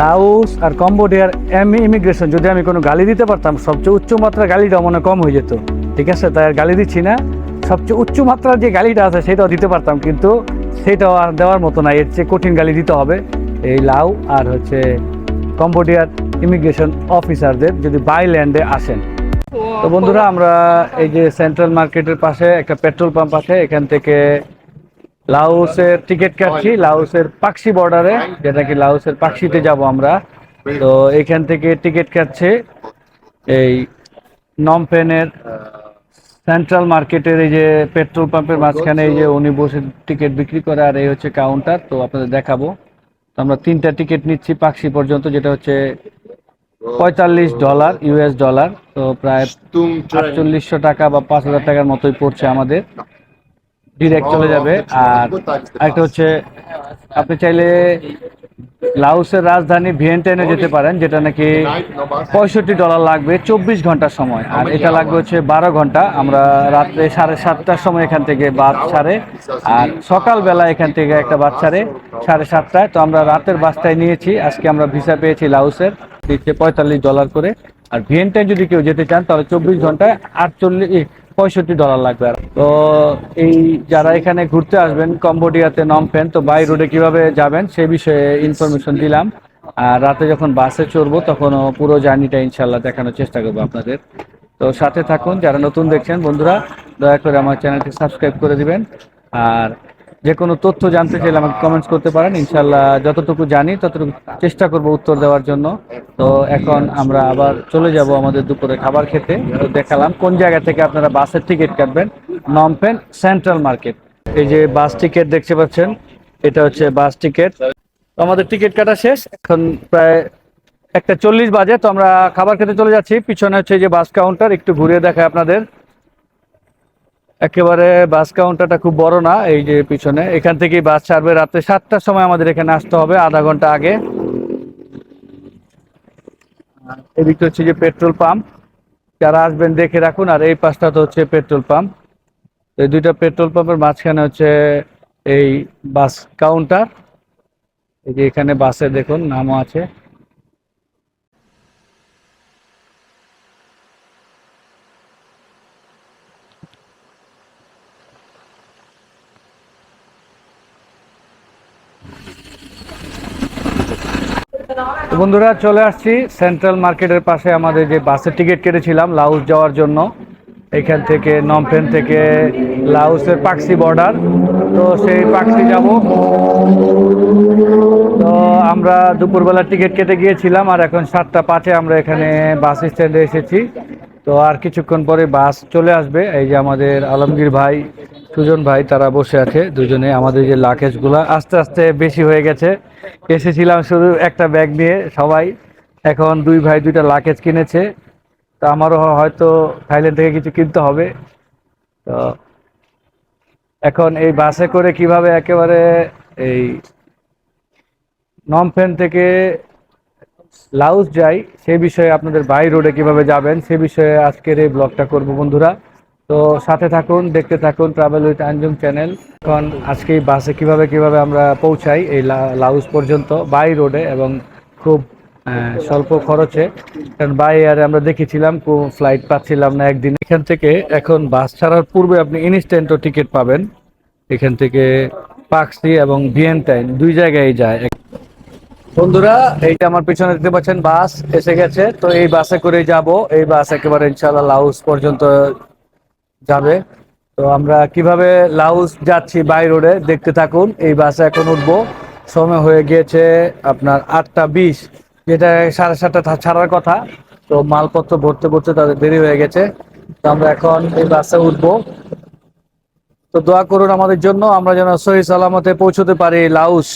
Laos আর কম্বোডিয়ার immigration যদি আমি কোনো গালি দিতে পারতাম, সবচেয়ে উচ্চ মাত্রা গালিটা মনে কম হয়ে যেত। ঠিক আছে? তাই আর গালি দিচ্ছি না। সবচেয়ে উচ্চ মাত্রার যে গালিটা আছে, সেটাও দিতে পারতাম, কিন্তু সেটাও আর দেওয়ার মতো না। এর চেয়ে কঠিন গালি দিতে হবে। এই লাউ আর হচ্ছে কম্বোডিয়ার ইমিগ্রেশন অফিসারদের যদি বাই ল্যান্ডে আসেন। তো বন্ধুরা, আমরা এই যে সেন্ট্রাল মার্কেটের পাশে একটা পেট্রোল পাম্প আছে, এখান থেকে লাউসের টিকিট কাটছি লাউসের পাকসি বর্ডারে যেটা কি লাউসের পাকসিতে যাব আমরা। তো এখান থেকে টিকিট কাটছে এই নমপেনের সেন্ট্রাল মার্কেটের এই যে পেট্রোল পাম্পের মাঝখানে এই যে উনি বসে টিকিট বিক্রি করে আর এই হচ্ছে কাউন্টার তো আপনাদের দেখাবো। তো আমরা তিনটা টিকিট নিচ্ছি পাকসি পর্যন্ত যেটা হচ্ছে পঁয়তাল্লিশ ডলার ইউএস ডলার তো প্রায় আটচল্লিশশো টাকা বা পাঁচ হাজার টাকার মতোই পড়ছে আমাদের। ডিরেক্ট চলে যাবে। আর একটা হচ্ছে, আপনি চাইলে লাউসের রাজধানী ভিয়েন্টাইনে যেতে পারেন, যেটা নাকি পঁয়ষট্টি ডলার লাগবে, চব্বিশ ঘণ্টার সময়। আর এটা লাগবে হচ্ছে বারো ঘণ্টা। আমরা রাত্রে সাড়ে সাতটার সময় এখান থেকে বাস ছাড়ে। আর সকালবেলা এখান থেকে একটা বাস ছাড়ে, সাড়ে সাতটায়। তো আমরা রাতের বাসটায় নিয়েছি। আজকে আমরা ভিসা পেয়েছি লাউসের। দিচ্ছে পঁয়তাল্লিশ ডলার করে। আর ভিয়েন্টাইন যদি কেউ যেতে চান, তাহলে চব্বিশ ঘন্টায় আটচল্লিশ পঁয়ষট্টি ডলার লাগবে আর। তো এই যারা এখানে ঘুরতে আসবেন, কম্বোডিয়াতে নমপেন তো বাই রোডে কীভাবে যাবেন সে বিষয়ে ইনফরমেশন দিলাম। আর রাতে যখন বাসে চড়বো তখন পুরো জার্নিটা ইনশাল্লাহ দেখানোর চেষ্টা করব আপনাদের। তো সাথে থাকুন, যারা নতুন দেখছেন, বন্ধুরা, দয়া করে আমার চ্যানেলটি সাবস্ক্রাইব করে দিবেন। আর যে কোনো তথ্য জানতে চাইলে আমাকে কমেন্টস করতে পারেন। ইনশাল্লাহ যতটুকু জানি ততটুকু চেষ্টা করব উত্তর দেওয়ার জন্য। তো এখন আমরা আবার চলে যাব আমাদের দুপুরে খাবার খেতে। তো দেখালাম কোন জায়গা থেকে আপনারা বাসের টিকিট কাটবেন। Phnom Penh central market. এই যে বাস টিকিট দেখতে পাচ্ছেন, এটা হচ্ছে বাস টিকিট তো আমাদের টিকিট কাটা শেষ। এখন প্রায় একটা চল্লিশ বাজে। তো আমরা খাবার খেতে চলে যাচ্ছি। পিছনে হচ্ছে যে বাস কাউন্টার একটু ঘুরিয়ে দেখায় আপনাদের। একেবারে বাস কাউন্টারটা খুব বড় না, এই যে পিছনে। এখান থেকেই বাস ছাড়বে রাত্রে সাতটার সময় আমাদের এখানে আসতে হবে, আধা ঘণ্টা আগে। এদিকে হচ্ছে যে পেট্রোল পাম্প। যারা আসবেন দেখে রাখুন, আর এই পাশটা তো হচ্ছে পেট্রোল পাম্প। এই দুইটা পেট্রোল পাম্পের মাঝখানে হচ্ছে এই বাস কাউন্টার এই যে এখানে বাসে দেখুন, নামও আছে। বন্ধুরা, চলে আসছি সেন্ট্রাল মার্কেটের পাশে আমাদের যে বাসের টিকিট কেটেছিলাম লাউস যাওয়ার জন্য। এখান থেকে নমফেন থেকে লাউসের পাকসি বর্ডার তো সেই পাকসি যাব। তো আমরা দুপুরবেলা টিকিট কেটে গিয়েছিলাম আর এখন সাতটা পাঁচে আমরা এখানে বাস স্ট্যান্ডে এসেছি। তো আর কিছুক্ষণ পরে বাস চলে আসবে। এই যে আমাদের আলমগীর ভাই সুজন ভাই, তারা বসে আছে দুজনে। আমাদের যে লাকেজগুলো আস্তে আস্তে বেশি হয়ে গেছে। এসেছিলাম শুধু একটা ব্যাগ নিয়ে সবাই। এখন দুই ভাই দুইটা লাকেজ কিনেছে। তো আমারও হয়তো থাইল্যান্ড থেকে কিছু কিনতে হবে। তো এখন এই বাসে করে কীভাবে একেবারে এই নমফেন থেকে লাউস যাই সেই বিষয়ে আপনাদের বাই রোডে কীভাবে যাবেন, সে বিষয়ে আজকের এই ব্লগটা করব বন্ধুরা। তো সাথে থাকুন, দেখতে থাকুন ট্রাভেল উইথ আঞ্জুম চ্যানেল এখন আজকে বাসে কীভাবে কীভাবে আমরা পৌঁছাই, এই লাউস পর্যন্ত বাই রোডে এবং খুব স্বল্প খরচে। কারণ বাই এয়ারে আমরা দেখেছিলাম কোন ফ্লাইট পাচ্ছিলাম না একদিন। এখান থেকে এখন বাস ছাড়ার পূর্বে আপনি ইনস্ট্যান্টও টিকিট পাবেন। এখান থেকে পাকসি এবং ভিয়েন্টাইন দুই জায়গায় যায়। বন্ধুরা, এইটা আমার পিছনে দেখতে পাচ্ছেন, বাস এসে গেছে। তো এই বাসে করে যাব। এই বাস একেবারে ইনশাআল্লাহ লাউস পর্যন্ত যাবে। তো আমরা কীভাবে লাউস যাচ্ছি বাই রোডে, দেখতে থাকুন। এই বাসে এখন উঠবো। সময় হয়ে গিয়েছে আপনার আটটা বিশ, যেটা সাড়ে সাতটা ছাড়ার কথা। তো মালপত্র ভরতে ভরতে তাদের দেরি হয়ে গেছে। তো আমরা এখন এই বাসে উঠবো। তো দোয়া করুন আমাদের জন্য, আমরা যেন সহি সালামতে পৌঁছতে পারি লাউস।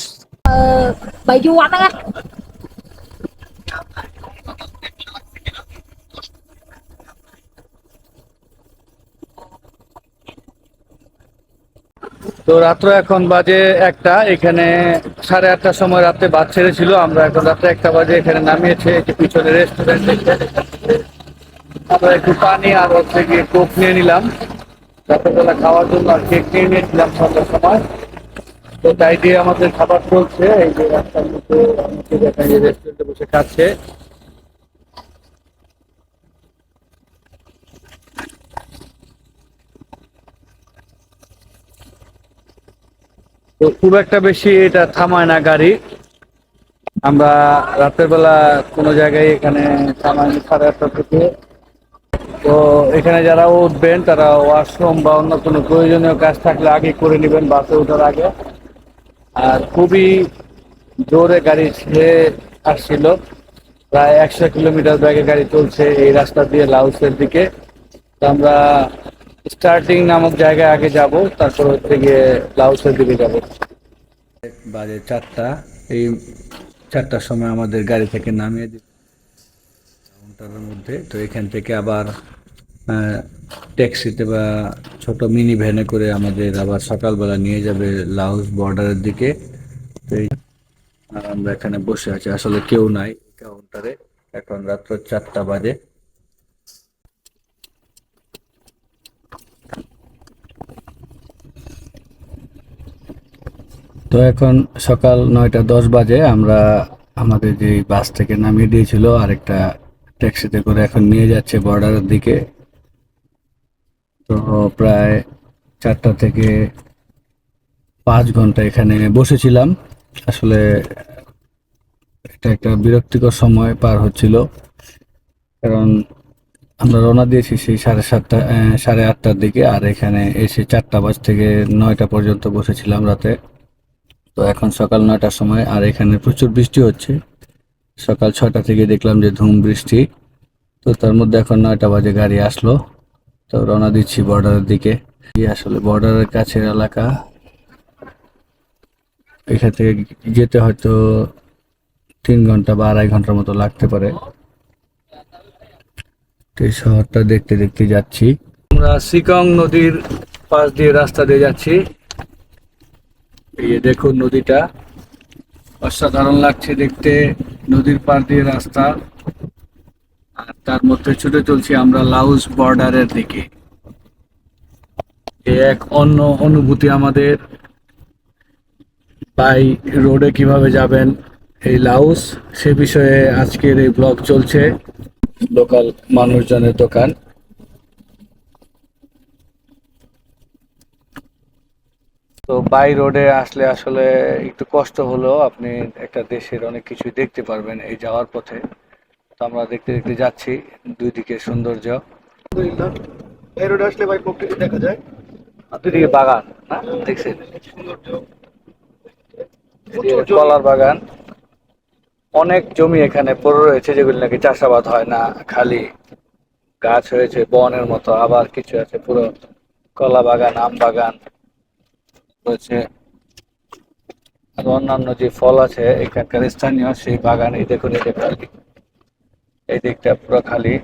তো রাত্র এখন বাজে একটা, এখানে সাড়ে আটটার সময় রাত্রে বাস ছেড়েছিল, আমরা এখন রাত্রে একটা বাজে এখানে নামিয়েছে, একটু পিছনে রেস্টুরেন্ট আমরা একটু পানি আর হচ্ছে গিয়ে কোক নিয়ে নিলাম। রাত্রেবেলা খাওয়ার জন্য আর কেক নিয়ে নিয়েছিলাম সন্ধ্যার সময়। তো তাই দিয়ে আমাদের খাবার চলছে, এই যে রাস্তার মধ্যে রেস্টুরেন্টে বসে খাচ্ছে। তো খুব একটা বেশি এটা থামায় না গাড়ি। আমরা রাতের বেলা কোনো জায়গায় এখানে থামাই সাড়ে আটটা থেকে। তো এখানে যারা উঠবেন, তারা ওয়াশরুম বা অন্য কোনো প্রয়োজনীয় কাজ থাকলে আগে করে নেবেন, বাসে ওঠার আগে। আর খুবই জোরে গাড়ি ছেড়ে আসছিল। প্রায় একশো কিলোমিটার ব্যাগে গাড়ি চলছে এই রাস্তা দিয়ে লাউসের দিকে। তো আমরা স্টার্টিং নামক জায়গায় আগে যাব, তারপর হচ্ছে গিয়ে লাউসের দিকে যাব। বাজে চারটা, এই চারটার সময় আমাদের গাড়ি থেকে নামিয়ে দিই কাউন্টারের মধ্যে, তো এখান থেকে আবার ট্যাক্সিতে বা ছোট মিনি ভ্যানে করে আমাদের আবার সকালবেলা নিয়ে যাবে লাউস বর্ডারের দিকে। আমরা এখানে বসে আছি। আসলে কেউ নাই কাউন্টারে এখন রাত্র চারটা বাজে। তো এখন সকাল নয়টা দশ বাজে, আমরা আমাদের যে বাস থেকে নামিয়ে দিয়েছিল, আরেকটা ট্যাক্সিতে করে এখন নিয়ে যাচ্ছে বর্ডারের দিকে। তো প্রায় চারটা থেকে পাঁচ ঘণ্টা এখানে বসেছিলাম। আসলে এটা একটা বিরক্তিকর সময় পার হচ্ছিল, কারণ আমরা রওনা দিয়েছি সেই সাড়ে সাতটা সাড়ে আটটার দিকে, আর এখানে এসে চারটা বাজ থেকে নয়টা পর্যন্ত বসেছিলাম রাতে। তো এখন সকাল নয়টার সময়, আর এখানে প্রচুর বৃষ্টি হচ্ছে। সকাল ছটা থেকে দেখলাম যে ধুম বৃষ্টি। তো তার মধ্যে এখন নয়টা বাজে গাড়ি আসলো। তো রওনা দিচ্ছি বর্ডারের দিকে। আসলে বর্ডারের কাছের এলাকা। এখান থেকে যেতে হয়তো তিন ঘণ্টা বা আড়াই ঘণ্টার মতো লাগতে পারে। তো এই শহরটা দেখতে দেখতে যাচ্ছি। আমরা শিকং নদীর পাশ দিয়ে রাস্তা দিয়ে যাচ্ছি। এই দেখুন নদীটা। অসাধারণ লাগছে দেখতে, নদীর পার দিয়ে রাস্তা। আর তার মধ্যে ছুটে চলছি আমরা লাউস বর্ডারের দিকে। এক অন্য অনুভূতি আমাদের। বাই রোডে কীভাবে যাবেন এই লাউস? সে বিষয়ে আজকের এই ব্লগ চলছে। লোকাল মানুষজনের দোকান। তো বাই রোডে আসলে আসলে একটু কষ্ট হলেও আপনি একটা দেশের অনেক কিছুই দেখতে পারবেন এই যাওয়ার পথে। তো আমরা দেখতে দেখতে যাচ্ছি দুই দিকে সৌন্দর্য। আলহামদুলিল্লাহ। এই রোডে আসলে ভাই প্রকৃতি দেখা যায়। আর দুদিকে বাগান না? দেখছেন? কলার বাগান। অনেক জমি এখানে পড়ে রয়েছে যেগুলি নাকি চাষাবাদ হয় না খালি গাছ হয়েছে বনের মতো আবার কিছু আছে পুরো কলা বাগান আম বাগান। রয়েছে। আর অন্যান্য যে ফল আছে, এখানকার স্থানীয় সেই বাগান, এই দেখুন এটা খালি। এই দিকটা পুরো খালি।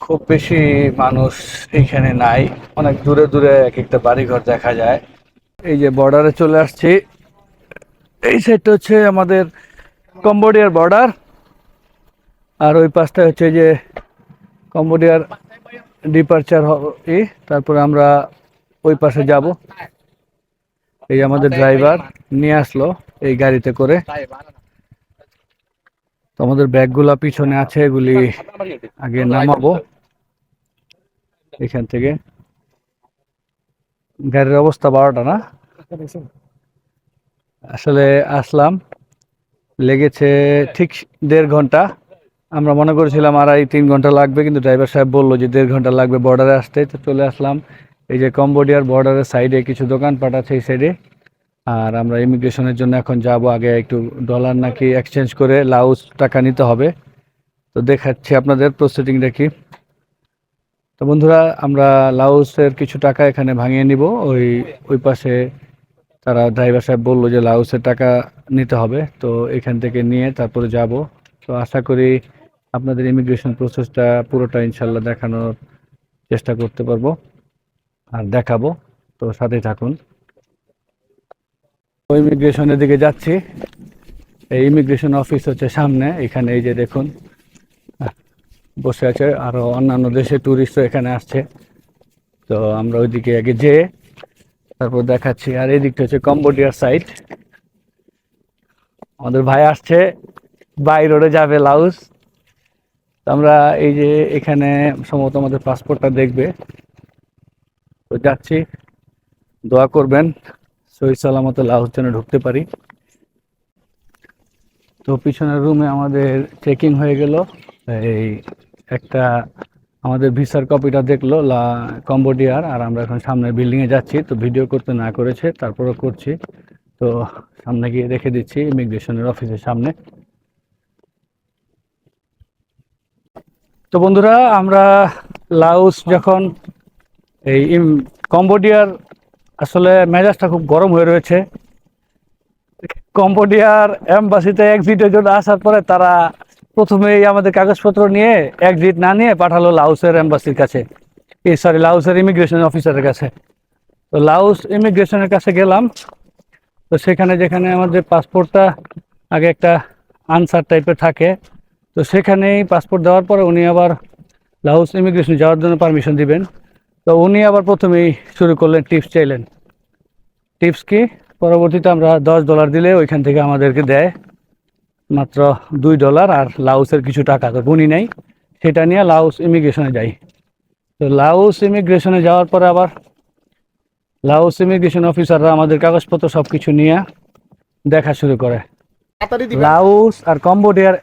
খুব বেশি মানুষ এইখানে নাই। অনেক দূরে দূরে এক একটা বাড়িঘর দেখা যায়। এই যে বর্ডারে চলে আসছি। এই সাইডটা হচ্ছে আমাদের কম্বোডিয়ার বর্ডার আর ওই পাশটা হচ্ছে যে কম্বোডিয়ার ডিপারচার হবে তারপরে আমরা ওই পাশে যাব। এই আমাদের ড্রাইভার নিয়ে আসলো এই গাড়িতে করে। তো আমাদের ব্যাগগুলা পিছনে আছে, এগুলি আগে নামাবো। এখান থেকে। গাড়ির অবস্থা বারোটা না? আসলে আসলাম। লেগেছে ঠিক দেড় ঘণ্টা। আমরা মনে করেছিলাম আড়াই, তিন ঘণ্টা লাগবে, কিন্তু ড্রাইভার সাহেব বলল যে দেড় ঘণ্টা লাগবে বর্ডারে আসতে। তো চলে আসলাম। এই যে কম্বোডিয়ার বর্ডারের সাইডে কিছু দোকানপাট আছে এই সাইডে আর আমরা ইমিগ্রেশনের জন্য এখন যাব আগে একটু ডলার নাকি এক্সচেঞ্জ করে লাউস টাকা নিতে হবে। তো দেখাচ্ছি আপনাদের প্রসেসিং দেখি তো বন্ধুরা, আমরা লাউসের কিছু টাকা এখানে ভাঙিয়ে নিব। ওই ওই পাশে তারা ড্রাইভার সাহেব বলল যে লাউসের টাকা নিতে হবে। তো এখান থেকে নিয়ে তারপরে যাব। তো আশা করি আপনাদের ইমিগ্রেশন প্রসেসটা পুরোটা ইনশাল্লাহ দেখানোর চেষ্টা করতে পারব আর দেখাবো। তো সাথে থাকুন। ইমিগ্রেশনের দিকে যাচ্ছি। এই ইমিগ্রেশন অফিস হচ্ছে সামনে। এখানে এই যে দেখুন বসে আছে আরও অন্যান্য দেশে ট্যুরিস্টও এখানে আসছে। তো আমরা ওইদিকে আগে যে, তারপর দেখাচ্ছি। আর এই দিকটা হচ্ছে কম্বোডিয়ার সাইড আমাদের ভাই আসছে, বাই রোডে যাবে লাউস। আমরা এই যে এখানে সম্ভবত আমাদের পাসপোর্টটা দেখবে। তো যাচ্ছি। দোয়া করবেন সহি সালামত লাউস যেন ঢুকতে পারি। তো পিছনের রুমে আমাদের চেকিং হয়ে গেল। এই একটা আমাদের ভিসার কপিটা দেখল লা কম্বোডিয়ার, আর আমরা এখন সামনে বিল্ডিংয়ে যাচ্ছি। তো ভিডিও করতে না করেছে, তারপরও করছি। তো সামনে গিয়ে রেখে দিচ্ছি ইমিগ্রেশনের অফিসের সামনে। তো বন্ধুরা, আমরা লাউস যখন এই কম্বোডিয়ার আসলে মেজাজটা খুব গরম হয়ে রয়েছে। কম্বোডিয়ার এম্বাসিতে এক্সিটের জন্য আসার পরে তারা প্রথমেই আমাদের কাগজপত্র নিয়ে এক্সিট না নিয়ে পাঠালো লাউসের এম্বাসির কাছে। এই সরি লাউসের ইমিগ্রেশন অফিসারের কাছে। তো লাউস ইমিগ্রেশনের কাছে গেলাম। তো সেখানে যেখানে আমাদের পাসপোর্টটা আগে একটা আনসার টাইপের থাকে। তো সেখানেই পাসপোর্ট দেওয়ার পরে উনি আবার লাউস ইমিগ্রেশন যাওয়ার জন্য পারমিশন দিবেন। তো উনি আবার প্রথমেই শুরু করলেন টিপস চাইলেন টিপস কি? পরবর্তীতে আমরা দশ ডলার দিলে ওইখান থেকে আমাদেরকে দেয় মাত্র দুই ডলার আর লাউসের কিছু টাকা। তো গুনি নেই সেটা নিয়ে লাউস ইমিগ্রেশনে যাই তো লাউস ইমিগ্রেশনে যাওয়ার পরে আবার লাউস ইমিগ্রেশন অফিসাররা আমাদের কাগজপত্র সব কিছু নিয়ে দেখা শুরু করে। লাউস আর কম্বোডিয়ার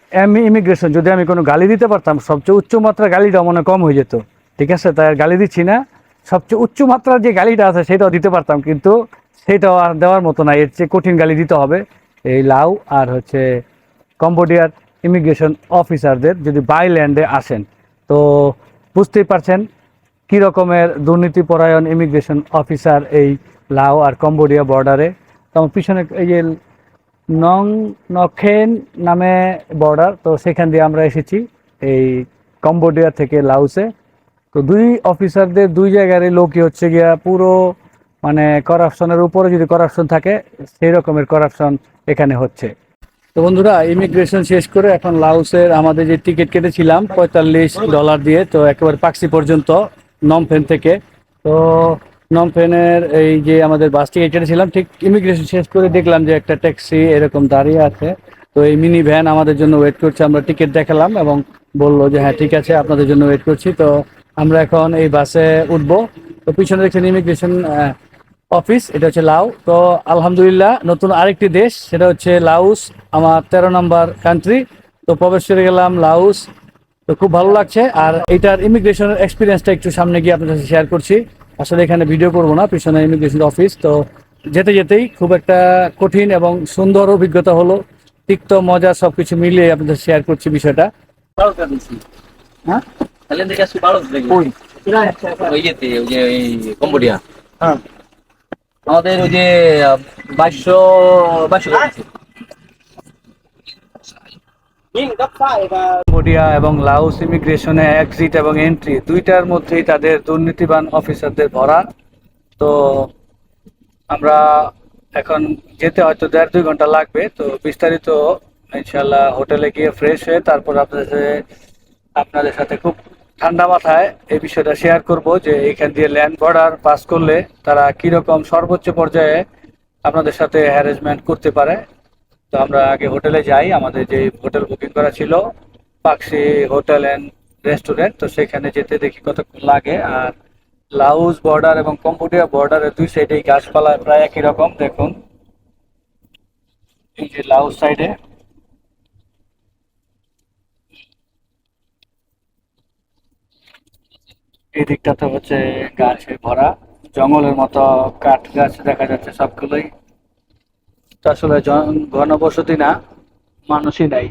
ইমিগ্রেশন, যদি আমি কোনো গালি দিতে পারতাম, সবচেয়ে উচ্চ মাত্রার গালিটা মনে কম হয়ে যেত। ঠিক আছে? তাই আর গালি দিচ্ছি না। সবচেয়ে উচ্চ মাত্রার যে গালিটা আছে, সেটাও দিতে পারতাম, কিন্তু সেটাও আর দেওয়ার মতো না। এর চেয়ে কঠিন গালি দিতে হবে। এই লাউ আর হচ্ছে কম্বোডিয়ার ইমিগ্রেশন অফিসারদের যদি বাই ল্যান্ডে আসেন। তো বুঝতেই পারছেন কী রকমের দুর্নীতিপরায়ণ ইমিগ্রেশন অফিসার এই লাও আর কম্বোডিয়া বর্ডারে। তো পিছনে এই যে নং নখেন নামে বর্ডার তো সেখান দিয়ে আমরা এসেছি এই কম্বোডিয়া থেকে লাউসে তো দুই অফিসারদের দুই জায়গার লোকই হচ্ছে গিয়া পুরো মানে করাপশনের উপরে যদি করাপশন থাকে, সেই রকমের করাপশন এখানে হচ্ছে। তো বন্ধুরা ইমিগ্রেশন শেষ করে এখন লাউসের আমাদের যে টিকিট কেটেছিলাম, পঁয়তাল্লিশ ডলার দিয়ে, তো একেবারে পাকসি পর্যন্ত নমফেন থেকে। তো নমফেনের এই যে আমাদের বাসটি কেটেছিলাম ঠিক ইমিগ্রেশন শেষ করে দেখলাম যে একটা ট্যাক্সি এরকম দাঁড়িয়ে আছে। তো এই মিনি ভ্যান আমাদের জন্য ওয়েট করছে, আমরা টিকিট দেখালাম এবং বলল যে হ্যাঁ ঠিক আছে, আপনাদের জন্য ওয়েট করছি। তো আমরা এখন এই বাসে উঠবো। তো পিছনে দেখছেন ইমিগ্রেশন অফিস এটা হচ্ছে লাউ। তো আলহামদুলিল্লাহ, নতুন আরেকটি দেশ, সেটা হচ্ছে লাউস, আমার তেরো নম্বর কান্ট্রি তো প্রবেশ করে গেলাম লাউস। তো খুব ভালো লাগছে। আর এটার ইমিগ্রেশনের এক্সপিরিয়েন্সটা একটু সামনে গিয়ে আপনার সাথে শেয়ার করছি। আসলে এখানে ভিডিও করব না পিছনে ইমিগ্রেশন অফিস তো যেতে যেতেই খুব একটা কঠিন এবং সুন্দর অভিজ্ঞতা হলো। তিক্ত মজা সব কিছু মিলিয়ে আপনাদের শেয়ার করছি বিষয়টা। হ্যাঁ। হ্যাঁ আমাদের ওই যে বাইশশো বাইশশো কম্বোডিয়া এবং লাউস ইমিগ্রেশনে এক্সিট এবং এন্ট্রি দুইটার মধ্যেই তাদের দুর্নীতিবান অফিসারদের ভরা। তো আমরা এখন যেতে হয়তো দেড় দুই ঘণ্টা লাগবে। তো বিস্তারিত ইনশাল্লাহ হোটেলে গিয়ে ফ্রেশ হয়ে তারপর আপনাদের সাথে আপনাদের সাথে খুব ঠান্ডা মাথায় এই বিষয়টা শেয়ার করব যে এখান দিয়ে ল্যান্ড বর্ডার পাস করলে তারা কীরকম সর্বোচ্চ পর্যায়ে আপনাদের সাথে হ্যারেসমেন্ট করতে পারে। তো আমরা আগে হোটেলে যাই। আমাদের যে হোটেল বুকিং করা ছিল, পাকসি হোটেল অ্যান্ড রেস্টুরেন্ট তো সেখানে যেতে দেখি কতক্ষণ লাগে। আর লাউস বর্ডার এবং কম্বোডিয়া বর্ডারের দুই সাইডেই গাছপালা প্রায় একই রকম, দেখুন। এই যে লাউস সাইডে এই দিকটাতে হচ্ছে গাছে ভরা, জঙ্গলের মতো কাঠ গাছ দেখা যাচ্ছে সবগুলোই। আসলে ঘনবসতি না মানুষই নাই।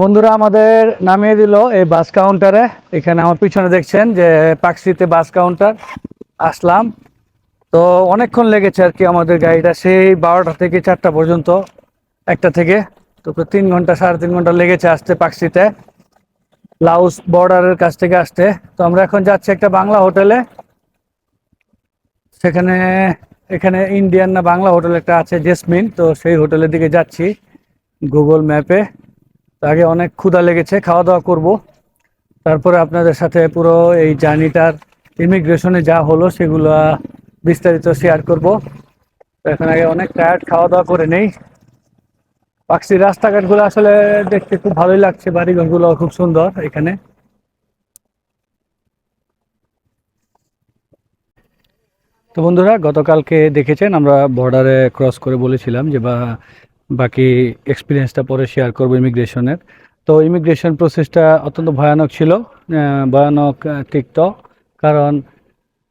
বন্ধুরা আমাদের নামিয়ে দিল এই বাস কাউন্টারে। এখানে আমার পিছনে দেখছেন যে পাকসিতে বাস কাউন্টার আসলাম। তো অনেকক্ষণ লেগেছে আর কি আমাদের গাড়িটা, সেই বারোটা থেকে চারটা পর্যন্ত, একটা থেকে। তো তিন ঘণ্টা, সাড়ে তিন ঘণ্টা লেগেছে আসতে পাকসিতে। লাউস বর্ডারের কাছ থেকে আসতে। তো আমরা এখন যাচ্ছি একটা বাংলা হোটেলে। সেখানে, এখানে ইন্ডিয়ান না বাংলা হোটেল একটা আছে, জেসমিন। তো সেই হোটেলের দিকে যাচ্ছি, গুগল ম্যাপে। আগে অনেক ক্ষুধা লেগেছে খাওয়া দাওয়া করব। তারপরে আপনাদের সাথে পুরো এই জার্নিটার ইমিগ্রেশনে যা হলো সেগুলো বিস্তারিত শেয়ার করব। এখন আগে অনেক টায়ার্ড খাওয়া দাওয়া করে নেই। পাকসি রাস্তাঘাটগুলো আসলে দেখতে খুব ভালোই লাগছে বাড়িঘরগুলো খুব সুন্দর এখানে। তো বন্ধুরা, গতকালকে দেখেছেন আমরা বর্ডারে ক্রস করে বলেছিলাম যে বা বাকি এক্সপিরিয়েন্সটা পরে শেয়ার করব ইমিগ্রেশনের তো ইমিগ্রেশন প্রসেসটা অত্যন্ত ভয়ানক ছিল ভয়ানক তিক্ত। কারণ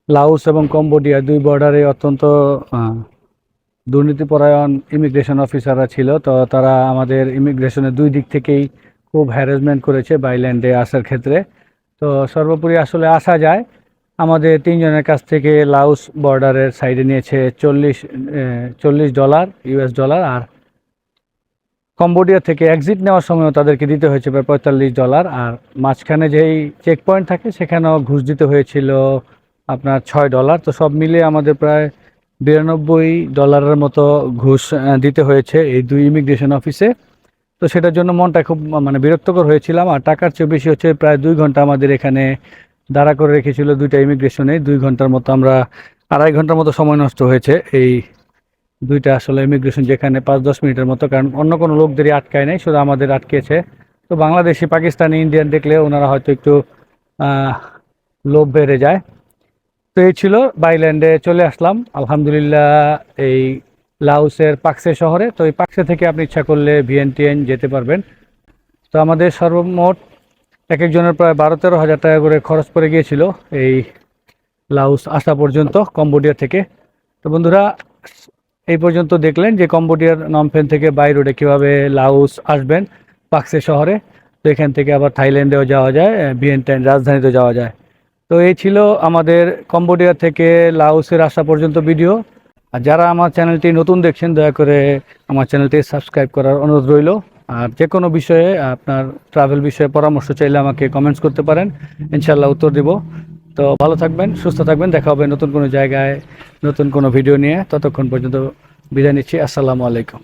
লাউস এবং কম্বোডিয়া দুই বর্ডারে অত্যন্ত দুর্নীতিপরায়ণ ইমিগ্রেশন অফিসাররা ছিল। তো তারা আমাদের ইমিগ্রেশনের দুই দিক থেকেই খুব হ্যারাসমেন্ট করেছে বাইল্যান্ডে আসার ক্ষেত্রে। তো সর্বোপরি আসলে আসা যায়। আমাদের তিনজনের কাছ থেকে লাউস বর্ডারের সাইডে নিয়েছে চল্লিশ চল্লিশ ডলার ইউএস ডলার আর কম্বোডিয়া থেকে এক্সিট নেওয়ার সময়ও তাদেরকে দিতে হয়েছে প্রায় পঁয়তাল্লিশ ডলার আর মাঝখানে যেই চেক পয়েন্ট থাকে, সেখানেও ঘুষ দিতে হয়েছিল আপনার ছয় ডলার তো সব মিলিয়ে আমাদের প্রায় বিরানব্বই ডলারের মতো ঘুষ দিতে হয়েছে এই দুই ইমিগ্রেশন অফিসে তো সেটার জন্য মনটা খুব মানে বিরক্তকর হয়েছিলাম। আর টাকার চেয়ে বেশি হচ্ছে প্রায় দুই ঘণ্টা আমাদের এখানে দাঁড়া করে রেখেছিল দুইটা ইমিগ্রেশনে দুই ঘণ্টার মতো আমরা, আড়াই ঘণ্টার মতো সময় নষ্ট হয়েছে এই দুইটা আসলে ইমিগ্রেশন যেখানে পাঁচ, দশ মিনিটের মতো, কারণ অন্য কোনো লোকদেরই আটকায় নাই, শুধু আমাদের আটকেছে। তো বাংলাদেশি, পাকিস্তানি ইন্ডিয়ান দেখলে ওনারা হয়তো একটু লোভ বেড়ে যায়। তো এই ছিল বাইল্যান্ডে চলে আসলাম। আলহামদুলিল্লাহ এই লাউসের পাকসে শহরে। তো এই পাকসে থেকে আপনি ইচ্ছা করলে ভিএনটিএন যেতে পারবেন। তো আমাদের সর্বমোট এক একজনের প্রায় বারো তেরো হাজার টাকা করে খরচ পড়ে গিয়েছিল এই লাউস আসা পর্যন্ত কম্বোডিয়া থেকে। তো বন্ধুরা এই পর্যন্ত দেখলেন যে কম্বোডিয়ার নমফেন থেকে বাই রোডে কীভাবে লাউস আসবেন পাকসে শহরে। তো এখান থেকে আবার থাইল্যান্ডেও যাওয়া যায় ভিয়েন্টাইন রাজধানীতেও যাওয়া যায়। তো এই ছিল আমাদের কম্বোডিয়া থেকে লাউসের আসা পর্যন্ত ভিডিও। আর যারা আমার চ্যানেলটি নতুন দেখছেন, দয়া করে আমার চ্যানেলটি সাবস্ক্রাইব করার অনুরোধ রইল। আর যে কোনো বিষয়ে আপনার ট্রাভেল বিষয়ে পরামর্শ চাইলে আমাকে কমেন্টস করতে পারেন। ইনশাল্লাহ উত্তর দিব। তো ভালো থাকবেন, সুস্থ থাকবেন, দেখা হবে নতুন কোনো জায়গায়, নতুন কোনো ভিডিও নিয়ে। ততক্ষণ পর্যন্ত বিদায় নিচ্ছি। আসসালামু আলাইকুম।